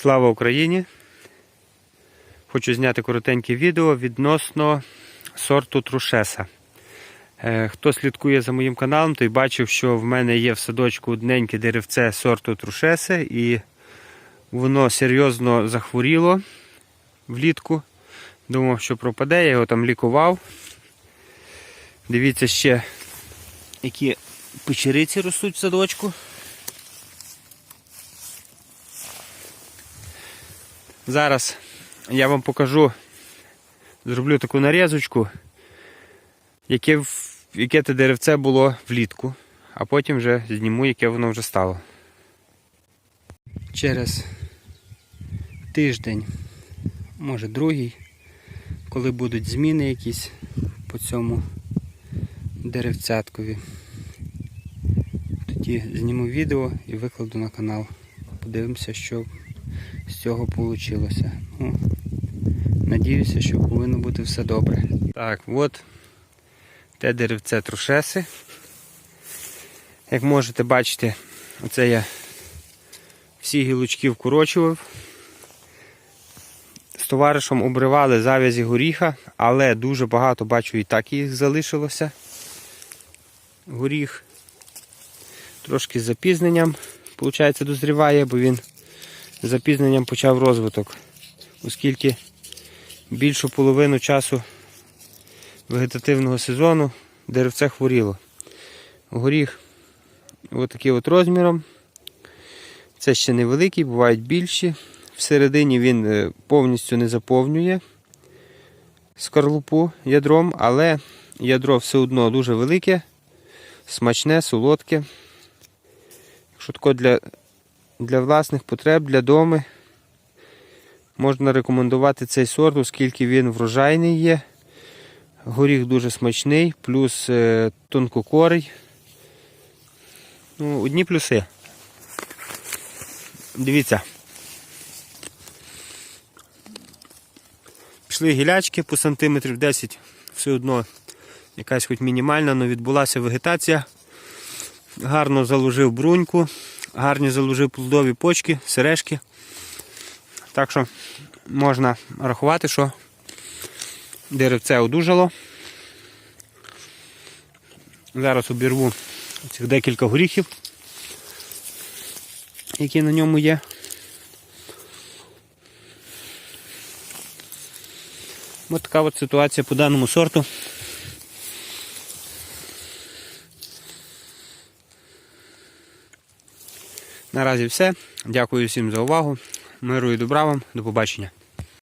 Слава Україні! Хочу зняти коротеньке відео відносно сорту трушеса. Е, Хто слідкує за моїм каналом, той бачив, що в мене є в садочку одненьке деревце сорту трушеси, і воно серйозно захворіло влітку. Думав, що пропаде, я його там лікував. Дивіться ще, які печериці ростуть в садочку. Зараз я вам покажу, зроблю таку нарізочку, яке, яке те деревце було влітку, а потім вже зніму, яке воно вже стало. Через тиждень, може другий, коли будуть зміни якісь по цьому деревцяткові, тоді зніму відео і викладу на канал. Подивимося, що з цього вийшло. Ну, надіюся, що повинно бути все добре. Так, от те деревце трушеси. Як можете бачити, оце я всі гілочки вкорочував. З товаришем обривали завязі горіха, але дуже багато бачу і так їх залишилося. Горіх трошки з запізненням, виходить, дозріває, бо він запізненням почав розвиток, оскільки більшу половину часу вегетативного сезону деревце хворіло. Горіх отакий от розміром. Це ще невеликий, бувають більші. Всередині він е, повністю не заповнює скорлупу ядром, але ядро все одно дуже велике, смачне, солодке. Якщо тако для для власних потреб, для доми. Можна рекомендувати цей сорт, оскільки він врожайний є. Горіх дуже смачний, плюс е, тонкокорий. Ну, одні плюси. Дивіться. Пішли гілячки по сантиметрів 10, все одно якась хоч мінімальна, але відбулася вегетація. Гарно заложив бруньку гарні заложив плодові почки, сережки. Так що можна рахувати, що деревце одужало. Зараз обірву цих декілька горіхів, які на ньому є. Ось така от ситуація по даному сорту. Наразі все. Дякую всім за увагу. Миру і добра вам. До побачення.